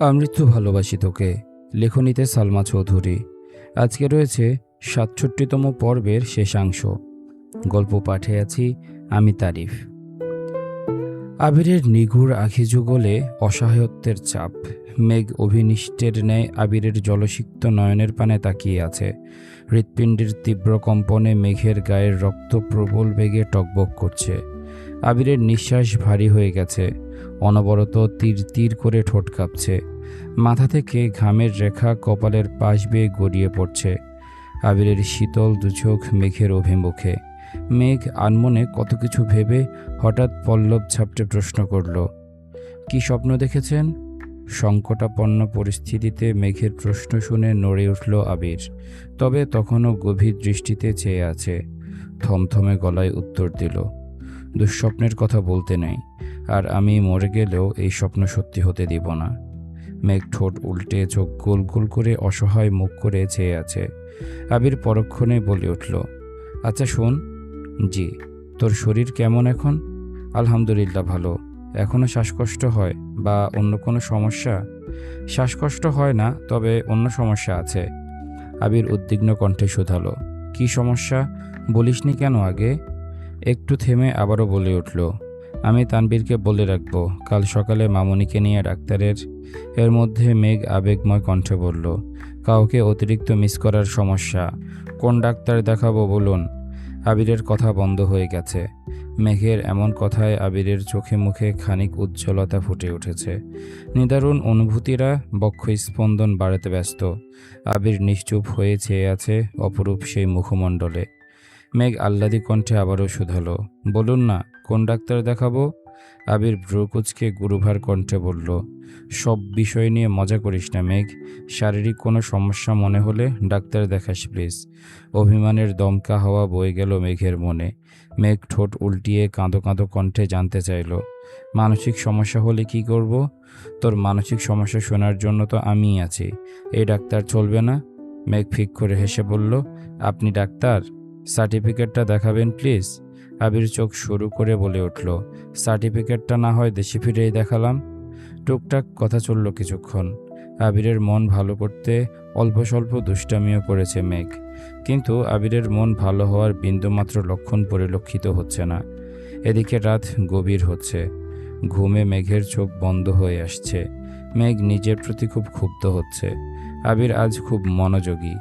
আমৃত্যু ভালোবাসি তোকে, লেখনীতে সালমা চৌধুরী। আজকে রয়েছে সাতষট্টিতম পর্বের শেষাংশ। গল্প পাঠে আছি আমি তারিফ। আবিরের নিগুড় আখি যুগলে অসহায়ত্বের চাপ। মেঘ অভিনিষ্টের ন্যায় আবিরের জলসিক্ত নয়নের পানে তাকিয়ে আছে। হৃৎপিণ্ডের তীব্র কম্পনে মেঘের গায়ের রক্ত প্রবল বেগে টকবক করছে। আবিরের নিঃশ্বাস ভারী হয়ে গেছে। অনবরত তীর তীর করে ঠোঁট কাঁপছে। মাথা থেকে ঘামের রেখা কপালের পাশ বেয়ে গড়িয়ে পড়ছে। আবিরের শীতল দুচোখ মেঘের অভিমুখে। মেঘ আনমনে কত কিছু ভেবে হঠাৎ পল্লব ঝাপটে প্রশ্ন করল, কি স্বপ্ন দেখেছেন? সংকটাপন্ন পরিস্থিতিতে মেঘের প্রশ্ন শুনে নড়ে উঠল আবির, তবে তখনও গভীর দৃষ্টিতে চেয়ে আছে। থমথমে গলায় উত্তর দিল, দুঃস্বপ্নের কথা বলতে নেই। আর আমি মরে গেলেও এই স্বপ্ন সত্যি হতে দিব না। মেঘ ঠোঁট উল্টে চোখ গোল গোল করে অসহায় মুখ করে চেয়ে আছে। আবির পরক্ষণে বলে উঠল আচ্ছা শোন। জি, তোর শরীর কেমন এখন? আলহামদুলিল্লাহ, ভালো। এখনও শ্বাসকষ্ট হয় বা অন্য কোনো সমস্যা? শ্বাসকষ্ট হয় না, তবে অন্য সমস্যা আছে। আবির উদ্বিগ্ন কণ্ঠে শুধালো, কি সমস্যা? বলিসনি কেন আগে? একটু থেমে আবারও বলে উঠল আমি তানবীরকে বলে রাখব, কাল সকালে মামুনিকে নিয়ে ডাক্তারের এর মধ্যে মেঘ আবেগময় কণ্ঠে বলল, কাউকে অতিরিক্ত মিস করার সমস্যা। কোন ডাক্তার দেখাবো বলুন? আবিরের কথা বন্ধ হয়ে গেছে। মেঘের এমন কথায় আবিরের চোখে মুখে খানিক উজ্জ্বলতা ফুটে উঠেছে। নিদারুণ অনুভূতিরা বক্ষ স্পন্দন বাড়াতে ব্যস্ত। আবির নিশ্চুপ হয়ে চেয়ে আছে অপরূপ সেই মুখমণ্ডলে। মেঘ আহ্লাদি কণ্ঠে আবারও শুধালো। বলুন না, কোন ডাক্তার দেখাবো? আবির ভ্রুকুচকে গুরুভার কণ্ঠে বলল, সব বিষয় নিয়ে মজা করিস না মেঘ। শারীরিক কোনো সমস্যা মনে হলে ডাক্তার দেখাস প্লিজ। অভিমানের দমকা হাওয়া বয়ে গেল মেঘের মনে। মেঘ ঠোঁট উল্টিয়ে কাঁদো কাঁদো কণ্ঠে জানতে চাইল, মানসিক সমস্যা হলে কি করব? তোর মানসিক সমস্যা শোনার জন্য তো আমিই আছি। এই ডাক্তার চলবে না? মেঘ ফিক করে হেসে বলল, আপনি ডাক্তার? সার্টিফিকেটটা দেখাবেন, প্লিজ? আবির চোখ শুরু করে বলে উঠল, সার্টিফিকেটটা না হয় দেশে ফিরেই দেখালাম? টুকটাক কথা চলল কিছুক্ষণ। আবিরের মন ভালো করতে অল্প স্বল্প দুষ্টামিও করেছে মেঘ। কিন্তু আবিরের মন ভালো হওয়ার বিন্দুমাত্র লক্ষণ পরিলক্ষিত হচ্ছে না। এদিকে রাত গভীর হচ্ছে। ঘুমে মেঘের চোখ বন্ধ হয়ে আসছে। মেঘ নিজের প্রতি খুব ক্ষুব্ধ হচ্ছে। আবির আজ খুব মনোযোগী।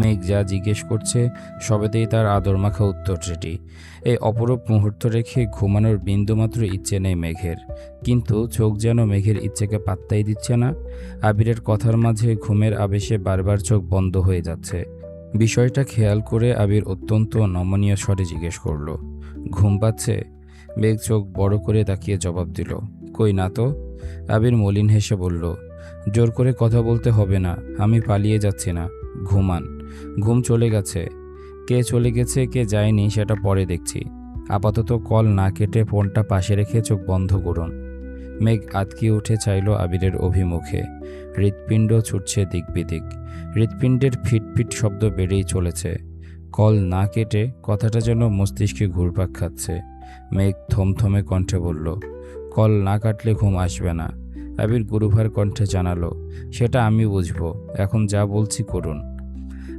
মেঘ যা জিজ্ঞেস করছে, সবেতেই তার আদর মাখা উত্তর রেডি এই অপরূপ মুহূর্ত রেখে ঘুমানোর বিন্দুমাত্র ইচ্ছে নেই মেঘের। কিন্তু চোখ যেন মেঘের ইচ্ছেকে পাত্তাই দিচ্ছে না। আবিরের কথার মাঝে ঘুমের আবেশে বারবার চোখ বন্ধ হয়ে যাচ্ছে। বিষয়টা খেয়াল করে আবির অত্যন্ত নমনীয় স্বরে জিজ্ঞেস করল, ঘুম পাচ্ছে? মেঘ চোখ বড় করে তাকিয়ে জবাব দিল, কই না তো? আবির মলিন হেসে বলল, জোর করে কথা বলতে হবে না, আমি পালিয়ে যাচ্ছি না, ঘুমান। ঘুম চলে গেছে। কে চলে গেছে, কে যায়নি সেটা পরে দেখছি। আপাতত কল না কেটে ফোনটা পাশে রেখে চোখ বন্ধ করুন। মেঘ আতকিয়ে উঠে চাইল আবিরের অভিমুখে। হৃৎপিণ্ড ছুটছে দিক বিদিক। হৃৎপিণ্ডের ফিটফিট শব্দ বেড়েই চলেছে। কল না কেটে কথাটা যেন মস্তিষ্কে ঘুরপাক খাচ্ছে। মেঘ থমথমে কণ্ঠে বলল, কল না কাটলে ঘুম আসবে না। আবির গুরুভার কণ্ঠে জানালো, সেটা আমি বুঝব। এখন যা বলছি করুন।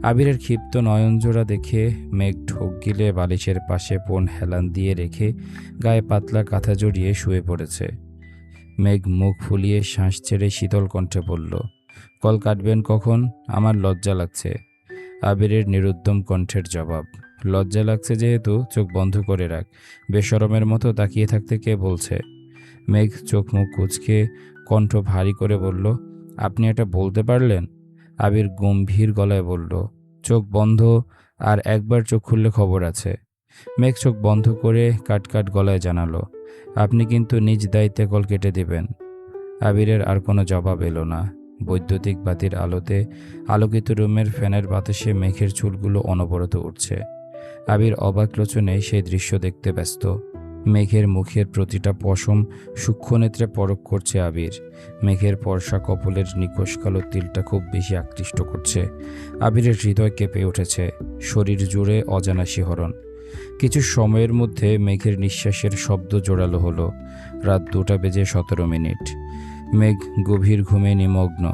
আবিরের ক্ষিপ্ত নয়নজোড়া দেখে মেঘ ঢোক গিলে বালিশের পাশে পোন হেলান দিয়ে রেখে গায়ে পাতলা কাঁথা জড়িয়ে শুয়ে পড়েছে। মেঘ মুখ ফুলিয়ে শ্বাস ছেড়ে শীতল কণ্ঠে বলল, কল কাটবেন কখন? আমার লজ্জা লাগছে। আবিরের নিরুদ্যম কণ্ঠের জবাব, লজ্জা লাগছে যেহেতু, চোখ বন্ধ করে রাখ। বেসরমের মতো তাকিয়ে থাকতে কে বলছে? মেঘ চোখ মুখ কুচকে কণ্ঠ ভারী করে বলল, আপনি এটা বলতে পারলেন? আবির গম্ভীর গলায় বলল চোখ বন্ধ আর একবার চোখ খুললে খবর আছে। মেঘ চোখ বন্ধ করে কাট কাট গলায় জানালো, আপনি কিন্তু নিজ দায়িত্বে কল কেটে দিবেন। আবিরের আর কোনো জবাব এলো না। বৈদ্যুতিক বাতির আলোতে আলোকিত রুমের ফ্যানের বাতাসে মেঘের চুলগুলো অনবরত উঠছে আবির অবাক লোচনে সেই দৃশ্য দেখতে ব্যস্ত। মেঘের মুখের প্রতিটা পশম সূক্ষ্ম নেত্রে পরক করছে আবির। মেঘের পরশা কপলের নিকোষ কালো তিলটা খুব বেশি আকৃষ্ট করছে। আবিরের হৃদয় কেঁপে উঠেছে, শরীর জুড়ে অজানা শিহরণ। কিছু সময়ের মধ্যে মেঘের নিঃশ্বাসের শব্দ জোরালো হলো। রাত দুটা বেজে সতেরো মিনিট। মেঘ গভীর ঘুমে নিমগ্ন।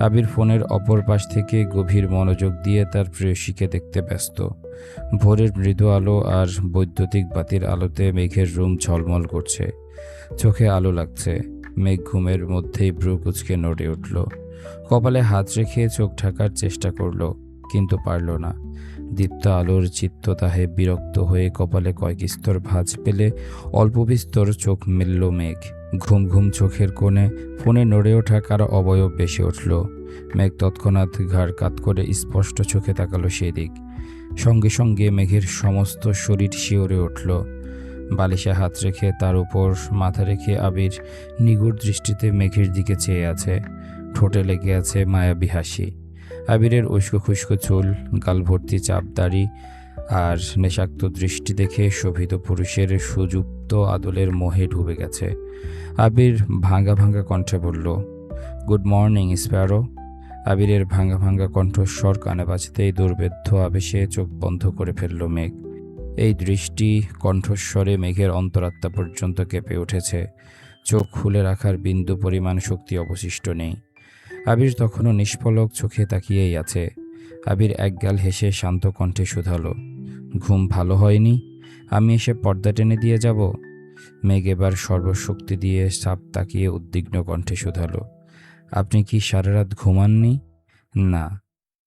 আবির ফোনের অপর পাশ থেকে গভীর মনোযোগ দিয়ে তার প্রেয়সীকে দেখতে ব্যস্ত। ভোরের মৃদু আলো আর বৈদ্যুতিক বাতির আলোতে মেঘের রুম ঝলমল করছে। চোখে আলো লাগছে। মেঘ ঘুমের মধ্যেই ব্রু কুচকে নড়ে উঠল। কপালে হাত রেখে চোখ ঢাকার চেষ্টা করল, কিন্তু পারল না। দীপ্ত আলোর চিত্ততাহে বিরক্ত হয়ে কপালে কয়েক স্তর ভাঁজ পেলে অল্প বিস্তর চোখ মেলল মেঘ। ঘুম ঘুম চোখের কোণে, ফোনে নড়ে ওঠা কারও অবয়ব বেশি উঠল। মেঘ তৎক্ষণাৎ ঘাড় কাত করে স্পষ্ট চোখে তাকালো সেদিক। সঙ্গে সঙ্গে মেঘের সমস্ত শরীর শিওরে উঠল। বালিশে হাত রেখে তার উপর মাথা রেখে আবির নিগুড় দৃষ্টিতে মেঘের দিকে চেয়ে আছে। ঠোঁটে লেগে আছে মায়াবী হাসি। আবিরের উস্কো খুস্কো চুল, গাল ভর্তি চাপ দাড়ি আর নেশাক্ত দৃষ্টি দেখে শোভিত পুরুষের সুযুক্ত আদলের মোহে ডুবে গেছে। আবির ভাঙ্গা ভাঙ্গা কণ্ঠে বলল, গুড মর্নিং, স্প্যারো। আবিরের ভাঙ্গা ভাঙ্গা কণ্ঠস্বর কানে বাজতেই দুর্বেদ্য আবেশে চোখ বন্ধ করে ফেলল মেঘ। এই দৃষ্টি কণ্ঠস্বরে মেঘের অন্তরাত্মা পর্যন্ত কেঁপে উঠেছে। চোখ খুলে রাখার বিন্দু পরিমাণ শক্তি অবশিষ্ট নেই। আবির তখনও নিষ্ফলক চোখে তাকিয়েই আছে। আবির একগাল হেসে শান্ত কণ্ঠে শুধালো, ঘুম ভালো হয়নি? আমি এসে পর্দা টেনে দিয়ে যাব। মেঘ এবার সর্বশক্তি দিয়ে সাপ তাকিয়ে উদ্বিগ্ন কণ্ঠে শুধালো। আপনি কি সারা রাত ঘুমাননি? না।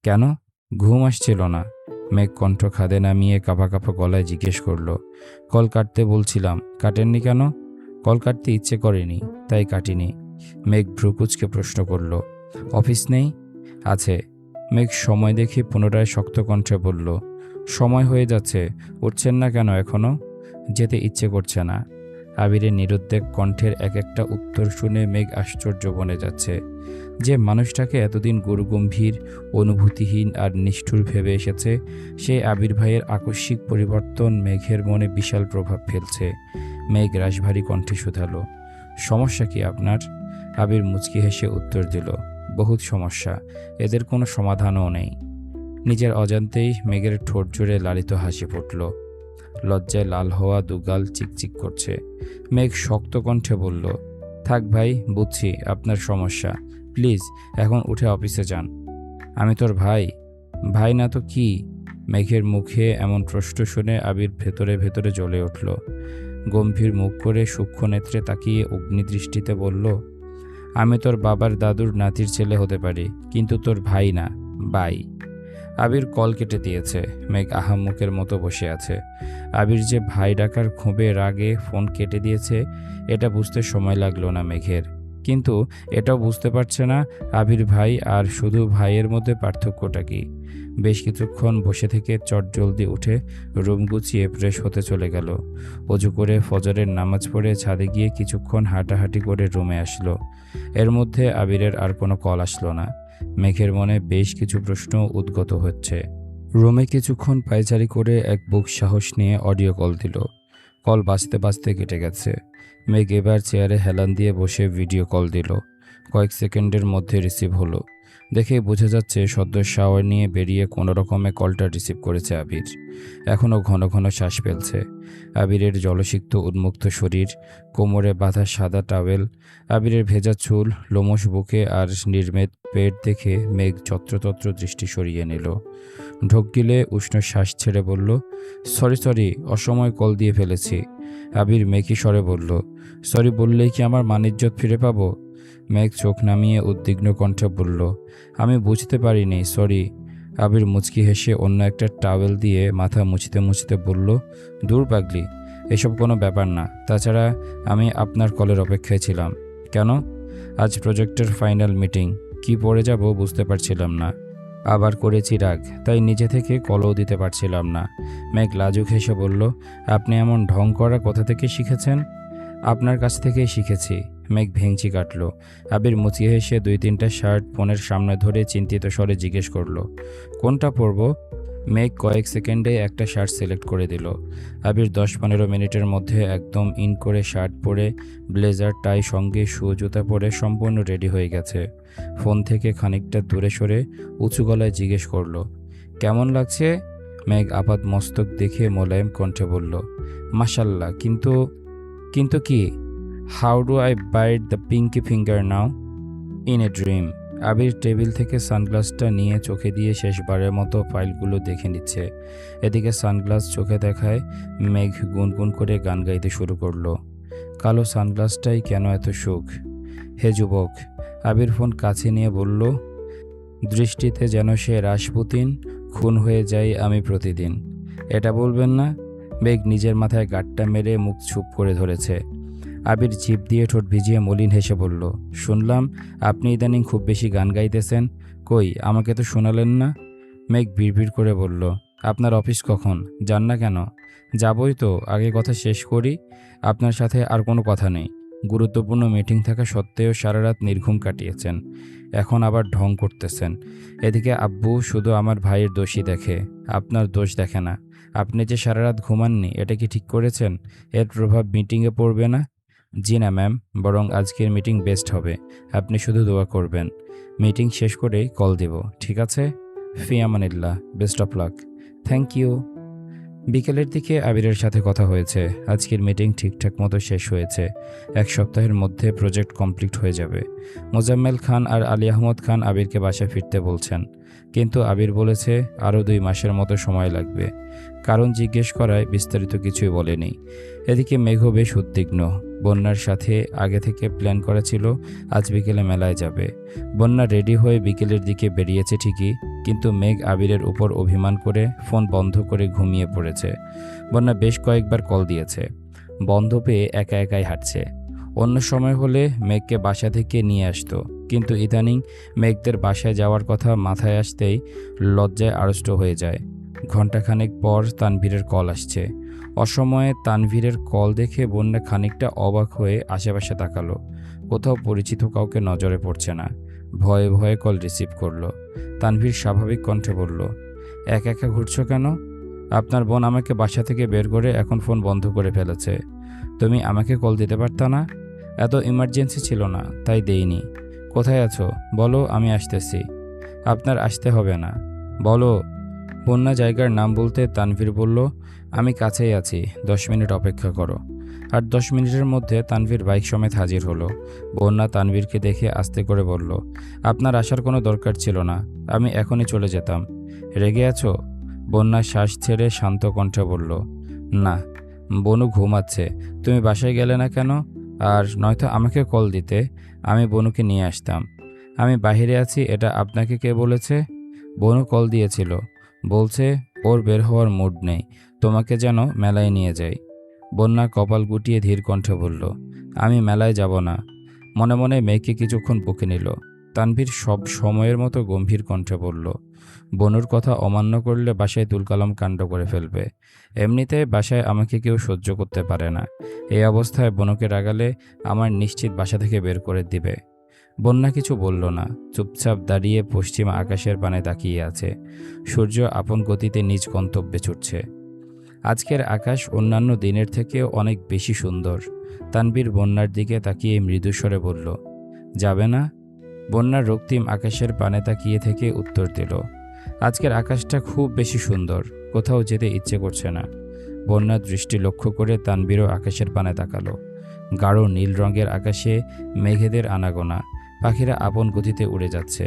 কেন? ঘুম আসছিল না। মেঘ কণ্ঠ খাদে নামিয়ে কাঁপা কাঁপা গলায় জিজ্ঞেস করল। কল কাটতে বলছিলাম। কাটেননি কেন? কল কাটতে ইচ্ছে করেনি, তাই কাটিনি। মেঘ ভ্রুকুচকে প্রশ্ন করল। অফিস নেই? আছে। মেঘ সময় দেখে পুনরায় শক্ত কণ্ঠে বলল সময় হয়ে যাচ্ছে, উঠছেন না কেন এখনও? যেতে ইচ্ছে করছে না। আবিরের নিরুদ্বেগ কণ্ঠের এক একটা উত্তর শুনে মেঘ আশ্চর্য বনে যাচ্ছে। যে মানুষটাকে এতদিন গুরুগম্ভীর, অনুভূতিহীন আর নিষ্ঠুর ভেবে এসেছে সেই আবির ভাইয়ের আকস্মিক পরিবর্তন মেঘের মনে বিশাল প্রভাব ফেলছে। মেঘ রাশভারী কণ্ঠে শুধালো, সমস্যা কি আপনার? আবির মুচকি হেসে উত্তর দিল, বহুত সমস্যা, এদের কোনো সমাধানও নেই। নিজের অজান্তেই মেঘের ঠোঁট জুড়ে লালিত হাসি ফুটল। লজ্জায় লাল হওয়া দুগাল চিকচিক করছে। মেঘ শক্ত কণ্ঠে বলল, থাক ভাই, বুঝছি আপনার সমস্যা। প্লিজ, এখন উঠে অফিসে যান। আমি তোর ভাই। ভাই না তো কি? মেঘের মুখে এমন প্রশ্ন শুনে আবির ভেতরে ভেতরে জ্বলে উঠল। গম্ভীর মুখ করে সূক্ষ্ম নেত্রে তাকিয়ে অগ্নিদৃষ্টিতে বলল, আমি তোর বাবার দাদুর নাতির ছেলে হতে পারি, কিন্তু তোর ভাই না, বাই। আবির কল কেটে দিয়েছে। মেঘ আহাম্মুকের মতো বসে আছে। আবির যে ভাই ডাকার ক্ষোভে রাগে ফোন কেটে দিয়েছে, এটা বুঝতে সময় লাগল না মেঘের। কিন্তু এটাও বুঝতে পারছে না আবির ভাই আর শুধু ভাইয়ের মধ্যে পার্থক্যটা কি। বেশ কিছুক্ষণ বসে থেকে চটজলদি উঠে রুম গুছিয়ে ফ্রেশ হতে চলে গেল। অজু করে ফজরের নামাজ পড়ে ছাদে গিয়ে কিছুক্ষণ হাঁটাহাঁটি করে রুমে আসলো। এর মধ্যে আবিরের আর কোনো কল আসলো না। মেঘের মনে বেশ কিছু প্রশ্ন উদ্গত হচ্ছে। রোমে কিছুক্ষণ পায়চারি করে এক বুক সাহস নিয়ে অডিও কল দিল। কল বাঁচতে বাঁচতে কেটে গেছে। মেঘ এবার চেয়ারে হেলান দিয়ে বসে ভিডিও কল দিল। কয়েক সেকেন্ডের মধ্যে রিসিভ হলো। দেখে বোঝা যাচ্ছে সদ্য শাওয়ার নিয়ে বেরিয়ে কোনো রকমে কলটা রিসিভ করেছে আবির। এখনও ঘন ঘন শ্বাস ফেলছে। আবিরের জলসিক্ত উন্মুক্ত শরীর, কোমরে বাঁধা সাদা টাওয়েল আবিরের ভেজা চুল, লোমশ বুকে আর নির্মেদ পেট দেখে মেঘ যত্রতত্র দৃষ্টি সরিয়ে নিল। ঢোক গিলে উষ্ণ শ্বাস ছেড়ে বলল সরি সরি অসময় কল দিয়ে ফেলেছি। আবির মেঘি স্বরে বলল সরি বললেই কি আমার মানিজ্যত ফিরে পাবো? মেঘ চোখ নামিয়ে উদ্বিগ্ন কণ্ঠে বলল, আমি বুঝতে পারিনি, সরি। আবির মুচকি হেসে অন্য একটা টাওয়েল দিয়ে মাথা মুছতে মুছতে বলল, দূর পাগলি, এসব কোনো ব্যাপার না। তাছাড়া আমি আপনার কলের অপেক্ষায় ছিলাম। কেন? আজ প্রজেক্টের ফাইনাল মিটিং। কি পড়ে যাব বুঝতে পারছিলাম না। আবার করেছি রাগ, তাই নিজে থেকে কলও দিতে পারছিলাম না। মেঘ লাজুক হেসে বলল, আপনি এমন ঢং করা কোথা থেকে শিখেছেন? আপনার কাছ থেকেই শিখেছি। মেঘ ভেঙচি কাটলো। আবির মুচিয়ে হেসে দুই তিনটা শার্ট ফোনের সামনে ধরে চিন্তিত স্বরে জিজ্ঞেস করল, কোনটা পরব? মেঘ কয়েক সেকেন্ডে একটা শার্ট সিলেক্ট করে দিল। আবির দশ পনেরো মিনিটের মধ্যে একদম ইন করে শার্ট পরে ব্লেজার, টাই, সঙ্গে শু, জুতা পরে সম্পূর্ণ রেডি হয়ে গেছে। ফোন থেকে খানিকটা দূরে সরে উঁচু গলায় জিজ্ঞেস করল, কেমন লাগছে? মেঘ আপাত মস্তক দেখে মোলায়েম কণ্ঠে বলল মাসাল্লাহ কিন্তু কিন্তু কি? How do I bite the pinky finger now in a dream Abir table থেকে সানগ্লাসটা নিয়ে চোখে দিয়ে শেষবারের মতো ফাইলগুলো দেখে নিচ্ছে। এদিকে সানগ্লাস চোখে দেখায় মেঘ গুনগুন করে গান গাইতে শুরু করল। কালো সানগ্লাসটাই কেন এত সুখ? হে যুবক, আবির ফোন কাছে নিয়ে বলল, দৃষ্টিতে যেন সে রাসপুতিন, খুন হয়ে যাই আমি প্রতিদিন। এটা বলবেন না? মেঘ নিজের মাথায় গাট্টা মেরে মুখ চুপ করে ধরেছে। আবির জিভ দিয়ে ঠোঁট ভিজিয়ে মলিন হেসে বলল, শুনলাম আপনি ইদানিং খুব বেশি গান গাইতেছেন। কই, আমাকে তো শোনালেন না? মেঘ বিড়বিড় করে বলল, আপনার অফিস কখন? যান না কেন? যাবই তো, আগে কথা শেষ করি। আপনার সাথে আর কোনো কথা নেই। গুরুত্বপূর্ণ মিটিং থাকা সত্ত্বেও সারা রাত নির্ঘুম কাটিয়েছেন। এখন আবার ঢং করতেছেন। এদিকে আব্বু শুধু আমার ভাইয়ের দোষী দেখে। আপনার দোষ দেখে না। আপনি যে সারা রাত ঘুমাননি, এটা কি ঠিক করেছেন? এর প্রভাব মিটিংয়ে পড়বে না? জি না ম্যাম বরং আজকের মিটিং বেস্ট হবে। আপনি শুধু দোয়া করবেন। মিটিং শেষ করেই কল দেব, ঠিক আছে? ফিয়ামানিল্লা best of luck thank you বিকেলের দিকে আবিরের সাথে কথা হয়েছে। আজকের মিটিং ঠিকঠাক মতো শেষ হয়েছে। এক সপ্তাহের মধ্যে প্রজেক্ট কমপ্লিট হয়ে যাবে। মোজাম্মেল খান আর আলী আহমদ খান আবিরকে বাসায় ফিরতে বলছেন। কিন্তু আবির বলেছে, আরও দুই মাসের মতো সময় লাগবে। কারণ জিজ্ঞেস করায় বিস্তারিত কিছুই বলেনি। এদিকে মেঘ বেশ উদ্বিগ্ন। বন্যার সাথে আগে থেকে প্ল্যান করা ছিল, আজ বিকেলে মেলায় যাবে। বন্যা রেডি হয়ে বিকেলের দিকে বেরিয়েছে ঠিকই কিন্তু মেঘ আবিরের উপর অভিমান করে ফোন বন্ধ করে ঘুমিয়ে পড়েছে। বন্যা বেশ কয়েকবার কল দিয়েছে। বন্ধ পেয়ে একা একাই হাঁটছে। অন্য সময় হলে মেঘকে বাসা থেকে নিয়ে আসতো। কিন্তু ইদানিং মেঘদের বাসায় যাওয়ার কথা মাথায় আসতেই লজ্জায় আড়ষ্ট হয়ে যায়। ঘণ্টাখানেক পর তানভীরের কল আসছে। অসময়ে তানভীরের কল দেখে বন্যা খানিকটা অবাক হয়ে আশেপাশে তাকালো। কোথাও পরিচিত কাউকে নজরে পড়ছে না। ভয়ে ভয়ে কল রিসিভ করল। তানভীর স্বাভাবিক কণ্ঠে বলল, এক একা ঘুরছো কেন? আপনার বোন আমাকে বাসা থেকে বের করে এখন ফোন বন্ধ করে ফেলেছে। তুমি আমাকে কল দিতে পারতা না? এত ইমার্জেন্সি ছিল না, তাই দেইনি। কোথায় আছো? বলো, আমি আসতেছি। আপনার আসতে হবে না। বলো। বন্যা জায়গার নাম বলতে তানভীর বলল, আমি কাছেই আছি, দশ মিনিট অপেক্ষা করো। আর দশ মিনিটের মধ্যে তানভীর বাইক সমেত হাজির হলো। বন্যা তানভীরকে দেখে আস্তে করে বলল, আপনার আসার কোনো দরকার ছিল না, আমি এখনই চলে যেতাম। রেগে আছো? বন্যা শ্বাস ছেড়ে শান্ত কণ্ঠে বলল, না, বনু ঘুমাচ্ছে, তুমি বাসায় গেলে না কেন? আর নয়তো আমাকে কল দিতে, আমি বনুকে নিয়ে আসতাম। আমি বাইরে আছি, এটা আপনাকে কে বলেছে? বনু কল দিয়েছিল, বলছে, ওর বের হওয়ার মুড নেই, তোমাকে যেন মেলায় নিয়ে যাই। বন্যা কপাল গুটিয়ে ধীর কণ্ঠে বলল, আমি মেলায় যাব না। মনে মনে মেয়েকে কিছুক্ষণ বুকে নিল। তানভীর সব সময়ের মতো গম্ভীর কণ্ঠে বলল, বনুর কথা অমান্য করলে বাসায় তুলকালাম কাণ্ড করে ফেলবে। এমনিতে বাসায় আমাকে কেউ সহ্য করতে পারে না। এই অবস্থায় বনুকে রাগালে আমার নিশ্চিত বাসা থেকে বের করে দিবে। বন্যা কিছু বলল না। চুপচাপ দাঁড়িয়ে পশ্চিম আকাশের পানে তাকিয়ে আছে। সূর্য আপন গতিতে নিজ গন্তব্যে ছুটছে। আজকের আকাশ অন্যান্য দিনের থেকেও অনেক বেশি সুন্দর। তানবীর বন্যার দিকে তাকিয়ে মৃদুস্বরে বলল, যাবে না? বন্যার রক্তিম আকাশের পানে তাকিয়ে থেকে উত্তর দিল, আজকের আকাশটা খুব বেশি সুন্দর, কোথাও যেতে ইচ্ছে করছে না। বন্যার দৃষ্টি লক্ষ্য করে তানবীরও আকাশের পানে তাকালো। গাঢ় নীল রঙের আকাশে মেঘেদের আনাগোনা, পাখিরা আপন গতিতে উড়ে যাচ্ছে।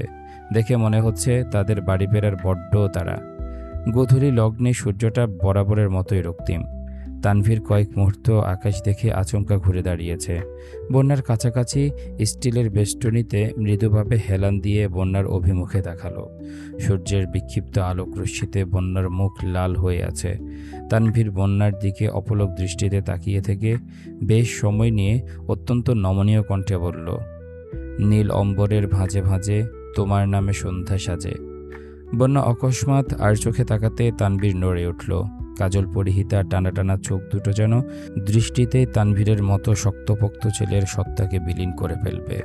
দেখে মনে হচ্ছে তাদের বাড়ি ফেরার বড্ড তারা গোধূলি লগ্নে সূর্যটা বরাবরের মতোই রক্তিম। তানভীর কয়েক মুহূর্ত আকাশ দেখে আচমকা ঘুরে দাঁড়িয়েছে। বন্যার কাছাকাছি স্টিলের বেষ্টনীতে মৃদুভাবে হেলান দিয়ে বন্যার অভিমুখে দেখাল। সূর্যের বিক্ষিপ্ত আলোক রশ্মিতে বন্যার মুখ লাল হয়ে আছে। তানভীর বন্যার দিকে অপলক দৃষ্টিতে তাকিয়ে থেকে বেশ সময় নিয়ে অত্যন্ত নমনীয় কণ্ঠে বলল, নীল অম্বরের ভাঁজে ভাঁজে তোমার নামে সন্ধ্যা সাজে। বন্যা অকস্মাৎ আর চোখে তাকাতে তানভীর নড়ে উঠল। কাজল পরিহিতা টানা টানা চোখ দুটো যেন দৃষ্টিতে তানভীরের মতো শক্তপোক্ত ছেলের সত্তাকে বিলীন করে ফেলবে।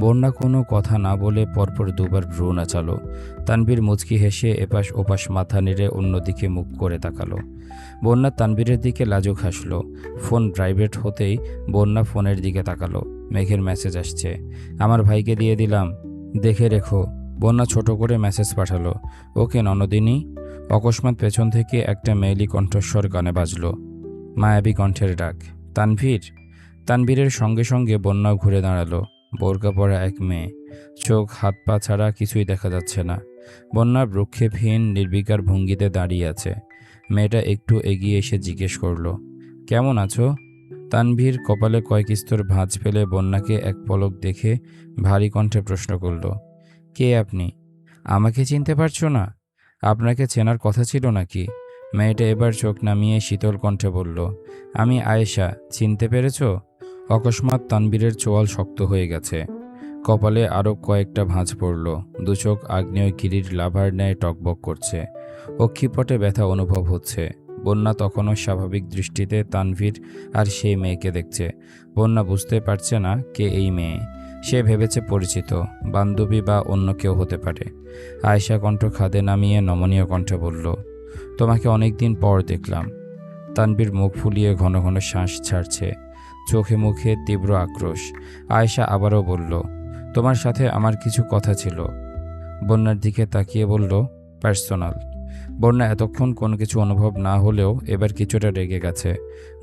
বন্যা কোনো কথা না বলে পরপর দুবার ভ্রু নাচালো। তানভীর মুচকি হেসে এপাশ ওপাশ মাথা নেড়ে অন্যদিকে মুখ করে তাকালো। বন্যা তানভীরের দিকে লাজুক হাসলো। ফোন প্রাইভেট হতেই বন্যা ফোনের দিকে তাকালো। মেঘের মেসেজ আসছে। আমার ভাইকে দিয়ে দিলাম। দেখে রেখো। বন্যা ছোট করে মেসেজ পাঠালো। ওকে ননদিনী। অকস্মাৎ পেছন থেকে একটা মেয়েলি কণ্ঠস্বর গানে বাজলো। মায়াবী কণ্ঠের ডাক, তানভীর? তানভীরের সঙ্গে সঙ্গে বন্যা ঘুরে দাঁড়াল। বোরকা পরা এক মেয়ে, চোখ হাত পা ছাড়া কিছুই দেখা যাচ্ছে না। বন্যা ভ্রুক্ষেপহীন নির্বিকার ভঙ্গিতে দাঁড়িয়ে আছে। মেয়েটা একটু এগিয়ে এসে জিজ্ঞেস করল, কেমন আছো? তানভীর কপালে কয়েক স্তর ভাঁজ ফেলে বন্যাকে এক পলক দেখে ভারী কণ্ঠে প্রশ্ন করল কে আপনি? আমাকে চিনতে পারছ না? আপনাকে চেনার কথা ছিল নাকি? মেয়েটা এবার চোখ নামিয়ে শীতল কণ্ঠে বলল, আমি আয়েশা, চিনতে পেরেছ? অকস্মাৎ তানবীরের চোয়াল শক্ত হয়ে গেছে। কপালে আরও কয়েকটা ভাঁজ পড়ল। দু চোখ আগ্নেয় গিরির লাভার ন্যায় টকবক করছে। অক্ষিপটে ব্যথা অনুভব হচ্ছে। বন্যা তখনও স্বাভাবিক দৃষ্টিতে তানভীর আর সেই মেয়েকে দেখছে। বন্যা বুঝতে পারছে না কে এই মেয়ে। সে ভেবেছে পরিচিত, বান্ধবী বা অন্য কেউ হতে পারে। আয়েশা কণ্ঠ খাদে নামিয়ে নমনীয় কণ্ঠে বলল, তোমাকে অনেক দিন পর দেখলাম। তানবীর মুখ ফুলিয়ে ঘন ঘন শ্বাস ছাড়ছে, চোখে মুখে তীব্র আক্রোশ। আয়েশা আবারও বলল, তোমার সাথে আমার কিছু কথা ছিল। বন্যার দিকে তাকিয়ে বলল, পার্সোনাল। বন্যা এতক্ষণ কোনো কিছু অনুভব না হলেও এবার কিছুটা রেগে গেছে।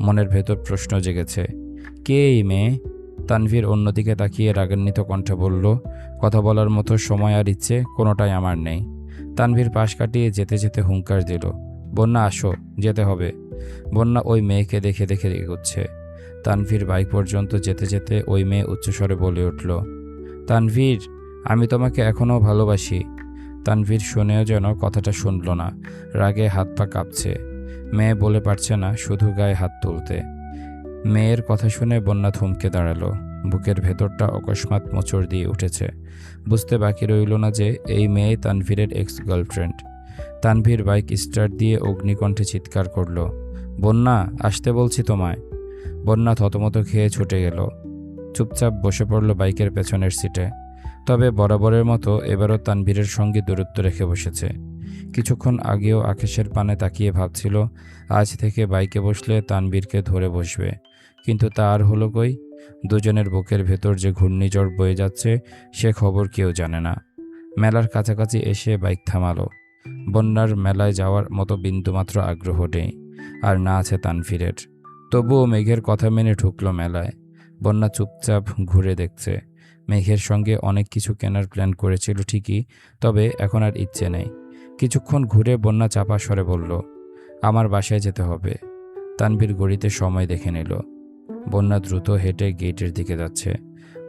মনের ভেতর প্রশ্ন জেগেছে, কে এই মেয়ে? তানভীর অন্যদিকে তাকিয়ে রাগান্বিত কণ্ঠে বলল, কথা বলার মতো সময় আর ইচ্ছে কোনোটাই আমার নেই। তানভীর পাশ কাটিয়ে যেতে যেতে হুঙ্কার দিল, বন্যা, আসো, যেতে হবে। বন্যা ওই মেয়েকে দেখে দেখে এগোচ্ছে। তানভীর বাইক পর্যন্ত যেতে যেতে ওই মেয়ে উচ্চস্বরে বলে উঠল, তানভীর, আমি তোমাকে এখনও ভালোবাসি। তানভীর শুনেও যেন কথাটা শুনল না, রাগে হাত পা কাঁপছে। মেয়ে বলে পারছে না শুধু গায়ে হাত তুলতে। মেয়ের কথা শুনে বন্যা থমকে দাঁড়াল। বুকের ভেতরটা অকস্মাৎ মোচড় দিয়ে উঠেছে। বুঝতে বাকি রইল না যে এই মেয়ে তানভীরের ex girlfriend Tanvir bike start দিয়ে অগ্নিকণ্ঠে চিৎকার করল, বন্যা, আসতে বলছি তোমায়। বন্যা থতমত খেয়ে ছুটে গেল। চুপচাপ বসে পড়ল বাইকের পেছনের সিটে। তবে বরাবরের মতো এবারও তানভীরের সঙ্গে দূরত্ব রেখে বসেছে। কিছুক্ষণ আগেও আকাশের পানে তাকিয়ে ভাবছিল, আজ থেকে বাইকে বসলে তানবীরকে ধরে বসবে। কিন্তু তা আর হলো কই? দুজনের বুকের ভেতর যে ঘূর্ণিঝড় বয়ে যাচ্ছে, সে খবর কেউ জানে না। মেলার কাছাকাছি এসে বাইক থামালো। বন্যার মেলায় যাওয়ার মতো বিন্দুমাত্র আগ্রহ নেই, আর না আছে তানভীরের। তবুও মেঘের কথা মেনে ঢুকলো মেলায়। বন্যা চুপচাপ ঘুরে দেখছে। মেঘের সঙ্গে অনেক কিছু কেনার প্ল্যান করেছিল ঠিকই, তবে এখন আর ইচ্ছে নেই। কিছুক্ষণ ঘুরে বন্যা চাপা স্বরে বলল, আমার বাসায় যেতে হবে। তানভীর গড়িতে সময় দেখে নিল। বন্যা দ্রুত হেঁটে গেটের দিকে যাচ্ছে।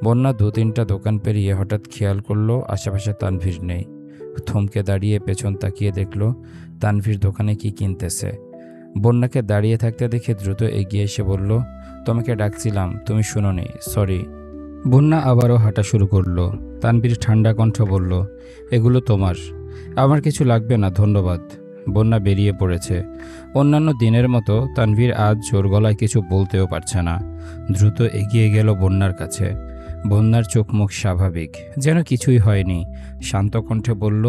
বন্যা দু তিনটা দোকান পেরিয়ে হঠাৎ খেয়াল করল, আশেপাশে তানভীর নেই। থমকে দাঁড়িয়ে পেছন তাকিয়ে দেখল, তানভীর দোকানে কি কিনতেছে। বন্যাকে দাঁড়িয়ে থাকতে দেখে দ্রুত এগিয়ে এসে বলল, তোমাকে ডাকছিলাম, তুমি শুনোনি, সরি। বন্যা আবারও হাঁটা শুরু করল। তানভীর ঠান্ডা কণ্ঠ বলল, এগুলো তোমার। আমার কিছু লাগবে না, ধন্যবাদ। বন্যা বেরিয়ে পড়েছে। অন্যান্য দিনের মতো তানভীর আজ জোর গলায় কিছু বলতেও পারছে না। দ্রুত এগিয়ে গেল বন্যার কাছে। বন্যার চোখ মুখ স্বাভাবিক, যেন কিছুই হয়নি। শান্ত কণ্ঠে বলল,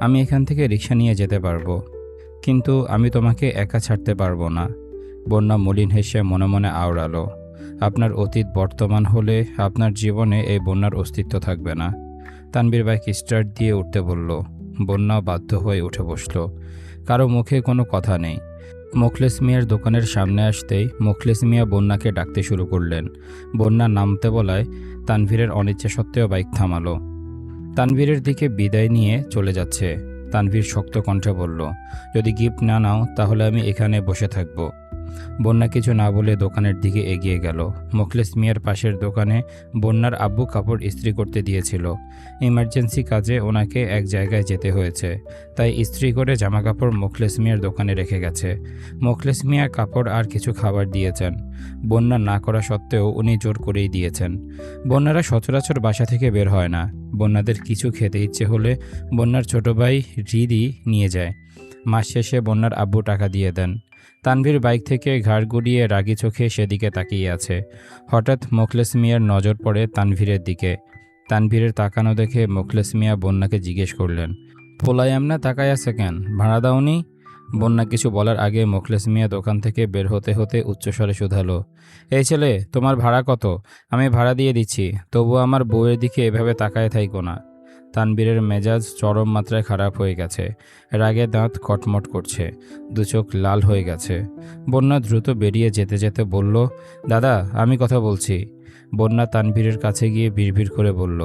আমি এখান থেকে রিক্সা নিয়ে যেতে পারব। কিন্তু আমি তোমাকে একা ছাড়তে পারব না। বন্যা মলিন হেসে মনে মনে আওড়ালো, আপনার অতীত বর্তমান হলে আপনার জীবনে এই বন্যার অস্তিত্ব থাকবে না। তানবীর বাইক স্টার্ট দিয়ে উঠতে বলল বন্যাও বাধ্য হয়ে উঠে বসল। কারও মুখে কোনো কথা নেই। মোখলেস মিয়ার দোকানের সামনে আসতেই মোখলেস মিয়া বন্যাকে ডাকতে শুরু করলেন। বন্যা নামতে বলায় তানভীরের অনিচ্ছা সত্ত্বেও বাইক থামালো। তানভীরের দিকে বিদায় নিয়ে চলে যাচ্ছে। তানভীর শক্ত কণ্ঠে বলল, যদি গিফট না নাও, তাহলে আমি এখানে বসে থাকব। বন্যা কিছু না বলে দোকানের দিকে এগিয়ে গেল। মোখলেস মিয়ার পাশের দোকানে বন্যার আব্বু কাপড় ইস্ত্রি করতে দিয়েছিল। ইমার্জেন্সি কাজে ওনাকে এক জায়গায় যেতে হয়েছে, তাই ইস্ত্রি করে জামা কাপড় মোখলেস মিয়ার দোকানে রেখে গেছে। মোখলেস মিয়া কাপড় আর কিছু খাবার দিয়েছেন। বন্যা না করা সত্ত্বেও উনি জোর করেই দিয়েছেন। বন্যারা সচরাচর বাসা থেকে বের হয় না। বন্যাদের কিছু খেতে ইচ্ছে হলে বন্যার ছোট ভাই হৃদি নিয়ে যায়। মাস শেষে বন্যার আব্বু টাকা দিয়ে দেন। তানভীর বাইক থেকে ঘাড় গুড়িয়ে রাগি চোখে সেদিকে তাকিয়ে আছে। হঠাৎ মোখলেস মিয়ার নজর পড়ে তানভীরের দিকে। তানভীরের তাকানো দেখে মোখলেস মিয়া বন্যাকে জিজ্ঞেস করলেন ফোলাই আমনা তাকায় আছে কেন? ভাড়া দাওনি? বন্যা কিছু বলার আগে মোখলেস মিয়া দোকান থেকে বের হতে হতে উচ্চস্বরে শুধালো, এই ছেলে, তোমার ভাড়া কত? আমি ভাড়া দিয়ে দিচ্ছি তবু আমার বউয়ের দিকে এভাবে তাকায় থাইকো না। তানবীরের মেজাজ চরম মাত্রায় খারাপ হয়ে গেছে। রাগে দাঁত কটমট করছে। দু চোখ লাল হয়ে গেছে। বন্যা দ্রুত বেরিয়ে যেতে যেতে বলল, দাদা, আমি কথা বলছি। বন্যা তানভীরের কাছে গিয়ে বিড়বিড় করে বলল,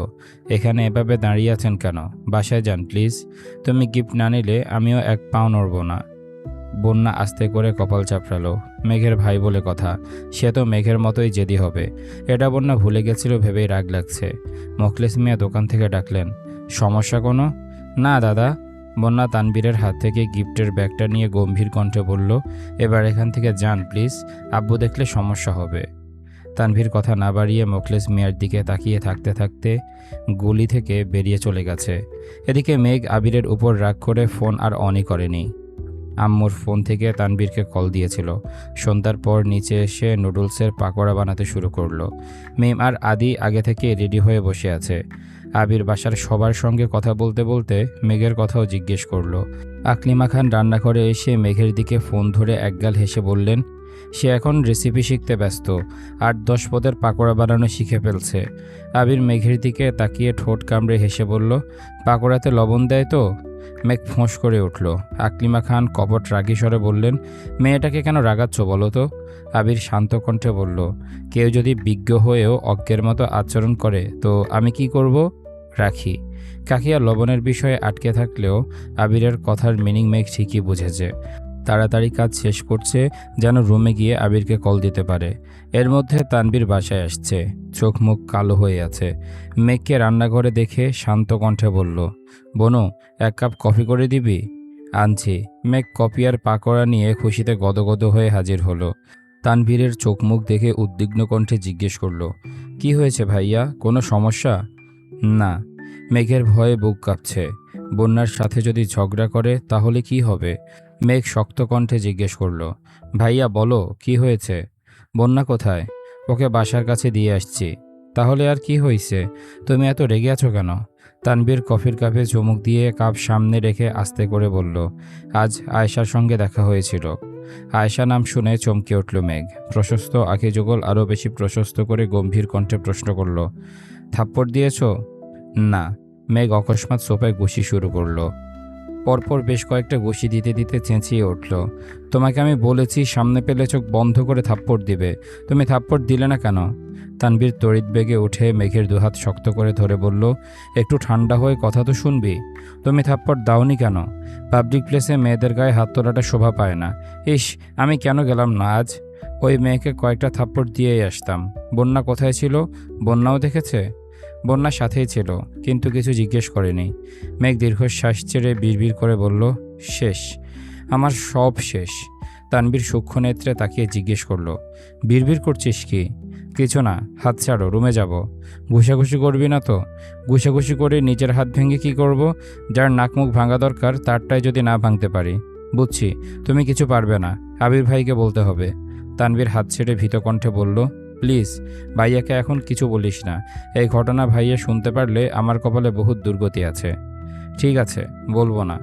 এখানে এভাবে দাঁড়িয়ে আছেন কেন? বাসায় যান, প্লিজ। তুমি গিফট না নিলে আমিও এক পাও নড়ব না। বন্যা আস্তে করে কপাল চাপড়ালো। মেঘের ভাই বলে কথা, সে তো মেঘের মতোই জেদি হবে। এটা বন্যা ভুলে গেছিল, ভেবেই রাগ লাগছে। মখলেস মিয়া দোকান থেকে ডাকলেন সমস্যা কোনো? না, দাদা। বন্যা তানবীরের হাত থেকে গিফটের ব্যাগটা নিয়ে গম্ভীর কণ্ঠে বলল, এবার এখান থেকে যান, প্লিজ। আব্বু দেখলে সমস্যা হবে। তানভীর কথা না বাড়িয়ে মোখলেস মিয়ার দিকে তাকিয়ে থাকতে থাকতে গুলি থেকে বেরিয়ে চলে গেছে। এদিকে মেঘ আবিরের উপর রাগ করে ফোন আর অনই করেনি। আম্মুর ফোন থেকে তানবীরকে কল দিয়েছিল। সন্ধ্যার পর নিচে এসে নুডলসের পাকোড়া বানাতে শুরু করল। মেম আর আদি আগে থেকে রেডি হয়ে বসে আছে। আবির বাসার সবার সঙ্গে কথা বলতে বলতে মেঘের কথাও জিজ্ঞেস করল। আকলিমা খান রান্নাঘরে এসে মেঘের দিকে ফোন ধরে একগাল হেসে বললেন, সে এখন রেসিপি শিখতে ব্যস্ত, আট দশ পদের পাকোড়া বানানো শিখে ফেলছে। আবির মেঘের দিকে তাকিয়ে ঠোঁট কামড়ে হেসে বলল, পাকোড়াতে লবণ দেয় তো? মেঘ ফোঁস করে উঠল। আকলিমা খান কপট রাগী স্বরে বললেন, মেয়েটাকে কেন রাগাচ্ছ বলো তো? আবির শান্ত কণ্ঠে বলল, কেউ যদি বিজ্ঞ হয়েও অজ্ঞের মতো আচরণ করে, তো আমি কি করব? রাখি। কাকিয়া লবণের বিষয়ে আটকে থাকলেও আবিরের কথার মিনিং মেঘ ঠিকই বুঝেছে। তাড়াতাড়ি কাজ শেষ করছে যেন রুমে গিয়ে আবিরকে কল দিতে পারে। এর মধ্যে তানবীর বাসায় আসছে। চোখ মুখ কালো হয়ে আছে। মেঘকে রান্নাঘরে দেখে শান্ত কণ্ঠে বলল, বনু, এক কাপ কফি করে দিবি? আনছি। মেঘ কফি আর পাকোড়া নিয়ে খুশিতে গদগদ হয়ে হাজির হলো। তানভীরের চোখ মুখ দেখে উদ্বিগ্ন কণ্ঠে জিজ্ঞেস করল, কি হয়েছে ভাইয়া? কোনো সমস্যা? না। মেঘের ভয়ে বুক কাঁপছে। বন্যার সাথে যদি ঝগড়া করে তাহলে কি হবে? মেঘ শক্ত কণ্ঠে জিজ্ঞেস করল, ভাইয়া, বলো, কি হয়েছে? বন্যা কোথায়? ওকে বাসার কাছে দিয়ে আসছি। তাহলে আর কি হয়েছে? তুমি এত রেগে আছো কেন? তানবীর কফির কাপে চুমুক দিয়ে কাপ সামনে রেখে আস্তে করে বলল, আজ আয়েশার সঙ্গে দেখা হয়েছিল। আয়েশা নাম শুনে চমকে উঠল মেঘ। প্রশস্ত আঁখি যুগল আরও বেশি প্রশস্ত করে গম্ভীর কণ্ঠে প্রশ্ন করল, থাপ্পড় দিয়েছ? না। মেঘ অকস্মাৎ সোফায় ঘুষি শুরু করল পরপর বেশ কয়েকটা ঘুষি দিতে দিতে চেঁচিয়ে উঠল। তোমাকে আমি বলেছি, সামনে পেলে চোখ বন্ধ করে থাপ্পড় দিবে। তুমি থাপ্পড় দিলে না কেন? তানবীর তড়িৎ বেগে উঠে মেঘের দুহাত শক্ত করে ধরে বলল, একটু ঠান্ডা হয়ে কথা তো শুনবি। তুমি থাপ্পড় দাওনি কেন? পাবলিক প্লেসে মেয়েদের গায়ে হাত তোলাটা শোভা পায় না। ইস, আমি কেন গেলাম না আজ? ওই মেয়েকে কয়েকটা থাপ্পড় দিয়েই আসতাম। বন্যা কোথায় ছিল? বন্যাও দেখেছে? বন্যা সাথেই ছিল, কিন্তু কিছু জিজ্ঞেস করেনি। মেঘ দীর্ঘশ্বাস ছেড়ে বিড়বিড় করে বলল, শেষ, আমার সব শেষ। তানবীর সূক্ষ্ম নেত্রে তাকিয়ে জিজ্ঞেস করল, বিড়বিড় করছিস কি? কিছু না, হাত ছাড়ো, রুমে যাব। ঘুষাঘুষি করবি না তো? ঘুষাঘুষি করে নিজের হাত ভেঙে কি করব? যার নাক মুখ ভাঙা দরকার, তারটাই যদি না ভাঙতে পারি। বুঝছি, তুমি কিছু পারবে না, আবির ভাইকে বলতে হবে। তানবীর হাত ছেড়ে ভীত কণ্ঠে বলল প্লিজ, ভাইয়াকে এখন কিছু বলিস না। এই ঘটনা ভাইয়া শুনতে পারলে আমার কপালে বহুত দুর্গতি আছে। ঠিক আছে, বলব না।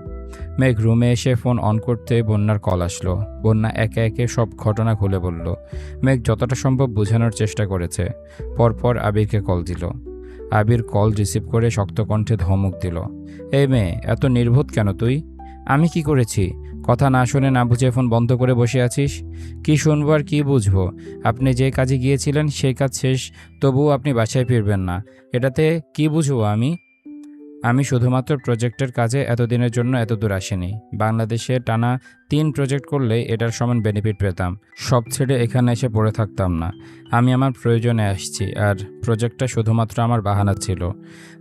মেঘ রুমে এসে ফোন অন করতে বন্যার কল আসলো। বন্যা একে একে সব ঘটনা খুলে বলল। মেঘ যতটা সম্ভব বোঝানোর চেষ্টা করেছে। পরপর আবিরকে কল দিল। আবির কল রিসিভ করে শক্ত কণ্ঠে ধমক দিল। এই মেয়ে, এত নির্বোধ কেন তুই? আমি কি করেছি? কথা না শুনে না বুঝে ফোন বন্ধ করে বসে আছিস? কি শুনব আর কী বুঝব? আপনি যে কাজে গিয়েছিলেন, সেই কাজ শেষ, তবুও আপনি বাসায় ফিরবেন না। এটাতে কি বুঝব আমি? আমি শুধুমাত্র প্রজেক্টের কাজে এতদিনের জন্য এত দূর আসিনি। বাংলাদেশে টানা তিন প্রজেক্ট করলে এটার সমান বেনিফিট পেতাম। সব ছেড়ে এখানে এসে পড়ে থাকতাম না। আমি আমার প্রয়োজনে আসছি, আর প্রজেক্টটা শুধুমাত্র আমার বাহানা ছিল।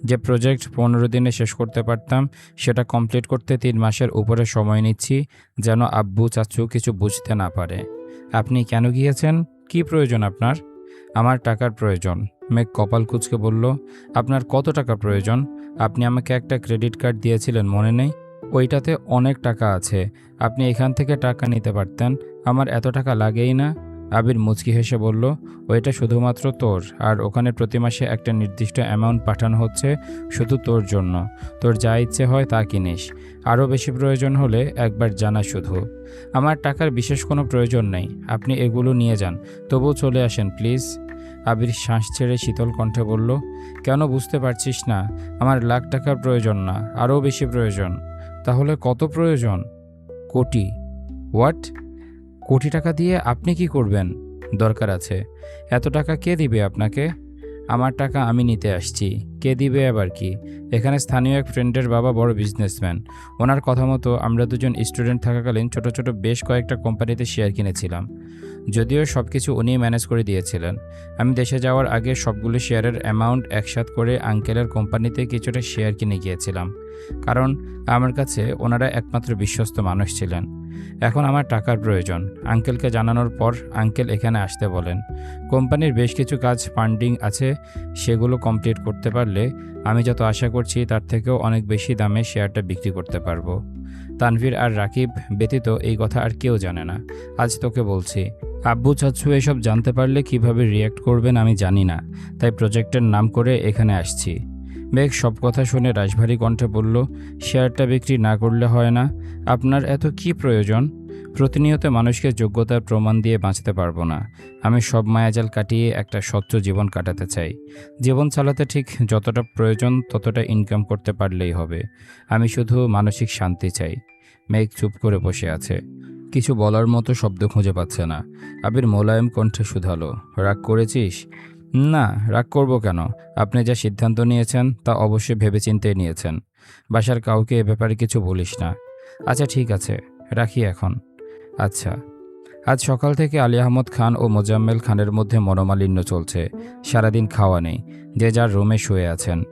যে প্রজেক্ট পনেরো দিনে শেষ করতে পারতাম, সেটা কমপ্লিট করতে তিন মাসের উপরে সময় নিচ্ছি, যেন আব্বু, চাচু কিছু বুঝতে না পারে। আপনি কেন গিয়েছেন? কি প্রয়োজন আপনার? আমার টাকার প্রয়োজন। মেঘ কপাল কুচকে বলল, আপনার কত টাকা প্রয়োজন? আপনি আমাকে একটা ক্রেডিট কার্ড দিয়েছিলেন, মনে নেই? ওইটাতে অনেক টাকা আছে। আপনি এখান থেকে টাকা নিতে পারতেন। আমার এত টাকা লাগেই না। আবির মুচকি হেসে বলল, ওইটা শুধুমাত্র তোর, আর ওখানে প্রতি মাসে একটা নির্দিষ্ট অ্যামাউন্ট পাঠানো হচ্ছে শুধু তোর জন্য। তোর যা ইচ্ছে হয় তা কিনিস। আরও বেশি প্রয়োজন হলে একবার জানা শুধু। আমার টাকার বিশেষ কোনো প্রয়োজন নেই। আপনি এগুলো নিয়ে যান। তবুও চলে আসেন, প্লিজ। আবির শ্বাস ছেড়ে শীতল কণ্ঠে বলল, কেন বুঝতে পারছিস না? আমার লাখ টাকার প্রয়োজন না, আরও বেশি প্রয়োজন। তাহলে কত প্রয়োজন? কোটি। হোয়াট কোটি টাকা দিয়ে আপনি কি করবেন? দরকার আছে। এত টাকা কে দিবে আপনাকে? আমার টাকা আমি নিতে আসছি। কে দিবে আবার কি? এখানে স্থানীয় এক ফ্রেন্ডের বাবা বড় বিজনেসম্যান ওনার কথা মতো আমরা দুজন স্টুডেন্ট থাকাকালীন ছোট ছোট বেশ কয়েকটা কোম্পানিতে শেয়ার কিনেছিলাম। যদিও সব কিছু উনি ম্যানেজ করে দিয়েছিলেন। আমি দেশে যাওয়ার আগে সবগুলো শেয়ারের অ্যামাউন্ট একসাথ করে আঙ্কেলের কোম্পানিতে কিছুটা শেয়ার কিনে গিয়েছিলাম। কারণ আমার কাছে ওনারা একমাত্র বিশ্বস্ত মানুষ ছিলেন। এখন আমার টাকার প্রয়োজন। আঙ্কেলকে জানানোর পর আঙ্কেল এখানে আসতে বলেন, কোম্পানির বেশ কিছু কাজ ফান্ডিং আছে, সেগুলো কমপ্লিট করতে পারলে আমি যত আশা করছি তার থেকেও অনেক বেশি দামে শেয়ারটা বিক্রি করতে পারব। তানভীর আর রাকিব ব্যতীত এই কথা আর কেউ জানে না। আজ তোকে বলছি, আব্বু চাচ্ছু এসব জানতে পারলে কীভাবে রিয়্যাক্ট করবেন আমি জানি না, তাই প্রজেক্টের নাম করে এখানে আসছি। বেগ সব কথা শুনে রাজভারী কণ্ঠে বলল, শেয়ারটা বিক্রি না করলে হয় না, আপনার এত কি প্রয়োজন? প্রতিনিয়ত মানুষকে যোগ্যতার প্রমাণ দিয়ে বাঁচতে পারব না। আমি সব মায়াজাল কাটিয়ে একটা স্বচ্ছ জীবন কাটাতে চাই। জীবন চালাতে ঠিক যতটা প্রয়োজন ততটা ইনকাম করতে পারলেই হবে। আমি শুধু মানসিক শান্তি চাই। মেঘ চুপ করে বসে আছে। কিছু বলার মতো শব্দ খুঁজে পাচ্ছে না। আবির মোলায়েম কণ্ঠে শুধালো, রাগ করেছিস? না, রাগ করব কেন? আপনি যা সিদ্ধান্ত নিয়েছেন তা অবশ্যই ভেবেচিন্তে নিয়েছেন। বাসার কাউকে এ ব্যাপারে কিছু বলিস না। আচ্ছা ঠিক আছে, রাখি এখন। আচ্ছা আজ সকাল থেকে আলী আহমদ খান ও মোজাম্মেল খানের মধ্যে মনোমালিন্য চলছে, সারাদিন খাওয়া নেই, যে যার রুমে শুয়ে আছেন।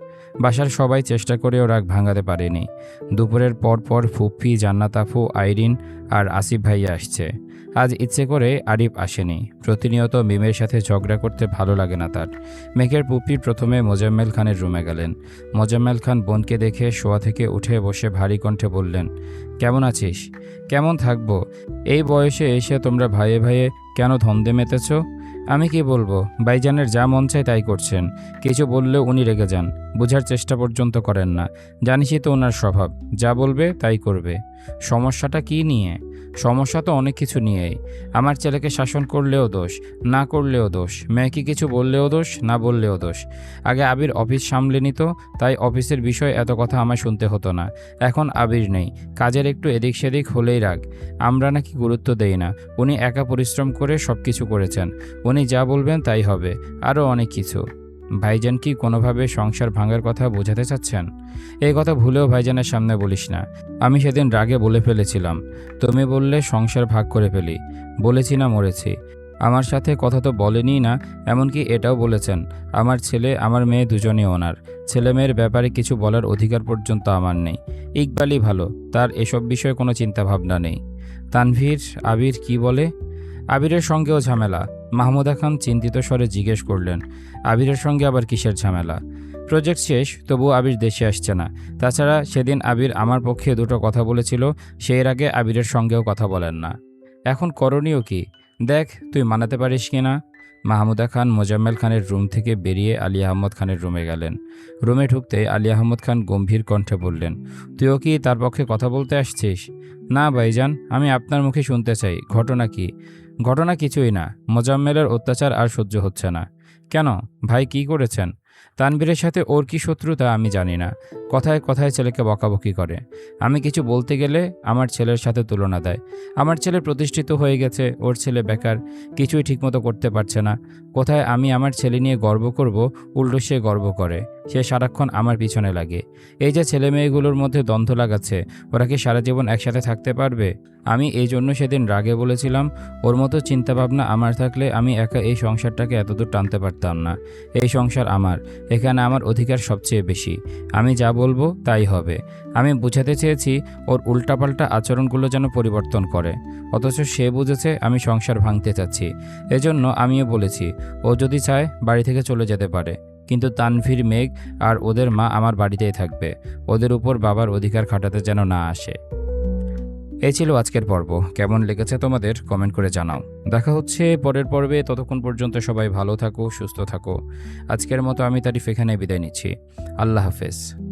বাসার সবাই চেষ্টা করেও রাগ ভাঙাতে পারেনি। দুপুরের পর পর ফুফি জান্নাতাফু আইরিন আর আসিফ ভাইয়া আসছে। আজ ইচ্ছে করে আরিফ আসেনি। প্রতিনিয়ত মিমের সাথে ঝগড়া করতে ভালো লাগে না তার। মেঘের পুপি প্রথমে মোজাম্মেল খানের রুমে গেলেন। মোজাম্মেল খান বোনকে দেখে শোয়া থেকে উঠে বসে ভারী কণ্ঠে বললেন, কেমন আছিস? কেমন থাকব? এই বয়সে এসে তোমরা ভাইয়ে ভাইয়ে কেন ধন্দে মেতেছ? আমি কি বলব? বাইজানের যা মন চায় তাই করছেন। কিছু বললেও উনি রেগে যান। বোঝার চেষ্টা পর্যন্ত করেন না। জানিসই তো ওনার স্বভাব। যা বলবে তাই করবে। সমস্যাটা কি নিয়ে? সমস্যা তো অনেক কিছু নিয়েই। আমার ছেলেকে শাসন করলেও দোষ, না করলেও দোষ, মেয়েকে কিছু বললেও দোষ, না বললেও দোষ। আগে আবির অফিস সামলে নিত, তাই অফিসের বিষয় এত কথা আমায় শুনতে হতো না। এখন আবির নেই, কাজের একটু এদিক সেদিক হলেই রাগ। আমরা নাকি গুরুত্ব দেই না, উনি একা পরিশ্রম করে সব কিছু করেছেন। উনি যা বলবেন তাই হবে, আরও অনেক কিছু। ভাইজান কি কোনোভাবে সংসার ভাঙার কথা বোঝাতে চাচ্ছেন? এই কথা ভুলেও ভাইজানের সামনে বলিস না। আমি সেদিন রাগে বলে ফেলেছিলাম। তুমি বললে সংসার ভাগ করে ফেলি। বলেছি না মরেছি। আমার সাথে কথা তো বলেনি না, এমনকি এটাও বলেছেন। আমার ছেলে, আমার মেয়ে দুজনেই ওনার। ছেলে মেয়ের ব্যাপারে কিছু বলার অধিকার পর্যন্ত আমার নেই। ইকবালই ভালো, তার এসব বিষয়ে কোনো চিন্তাভাবনা নেই। তানভীর, আবির কি বলে? আবিরের সঙ্গেও ঝামেলা। মাহমুদা খান চিন্তিত স্বরে জিজ্ঞেস করলেন, আবিরের সঙ্গে আবার কিসের ঝামেলা? প্রজেক্ট শেষ, তবুও আবির দেশে আসছে না। তাছাড়া সেদিন আবির আমার পক্ষে দুটো কথা বলেছিল সেই আগে আবিরের সঙ্গেও কথা বলেন না। এখন করণীয় কি? দেখ, তুই মানাতে পারিস কি না? মাহমুদা খান মোজাম্মেল খানের রুম থেকে বেরিয়ে আলী আহমদ খানের রুমে গেলেন। রুমে ঢুকতে আলী আহমদ খান গম্ভীর কণ্ঠে বললেন, তুইও কি তার পক্ষে কথা বলতে আসছিস? না, ভাইজান, আমি আপনার মুখে শুনতে চাই, ঘটনা কি? ঘটনা কিছুই না। মোজাম্মেলের অত্যাচার আর সহ্য হচ্ছে না। কেন? ভাই কি করেছেন? তানবীরের সাথে ওর কি শত্রুতা আমি জানি না। কথায় কথায় ছেলেকে বকাবকি করে। আমি কিছু বলতে গেলে আমার ছেলের সাথে তুলনা দেয়। আমার ছেলে প্রতিষ্ঠিত হয়ে গেছে, ওর ছেলে বেকার, কিছুই ঠিকমতো করতে পারছে না। কোথায় আমি আমার ছেলে নিয়ে গর্ব করব, উল্টো সে গর্ব করে। সে সারাক্ষণ আমার পিছনে লাগে। এই যে ছেলে মেয়েগুলোর মধ্যে দ্বন্দ্ব লাগাচ্ছে, ওরা কি সারা জীবন একসাথে থাকতে পারবে? আমি এই জন্য সেদিন রাগে বলেছিলাম, ওর মতো চিন্তাভাবনা আমার থাকলে আমি একা এই সংসারটাকে এতদূর টানতে পারতাম না। এই সংসার আমার, এখানে আমার অধিকার সবচেয়ে বেশি। আমি যা বলব তাই হবে। আমি বুঝাতে চেয়েছি, ওর উল্টাপাল্টা আচরণগুলো যেন পরিবর্তন করে। অথচ সে বুঝেছে আমি সংসার ভাঙতে চাচ্ছি। এজন্য আমিও বলেছি, ও যদি চায়, বাড়ি থেকে চলে যেতে পারে। কিন্তু তানভীর মেঘ আর ওদের মা আমার বাড়িতেই থাকবে। ওদের উপর বাবার অধিকার খাটাতে যেন না আসে। এই ছিল আজকের পর্ব। কেমন লেগেছে তোমাদের কমেন্ট করে জানাও। দেখা হচ্ছে পরের পর্বে। ততক্ষণ পর্যন্ত সবাই ভালো থাকো, সুস্থ থাকো। আজকের মতো আমি তারিফ এখানে বিদায় নিচ্ছি। আল্লাহ হাফেজ।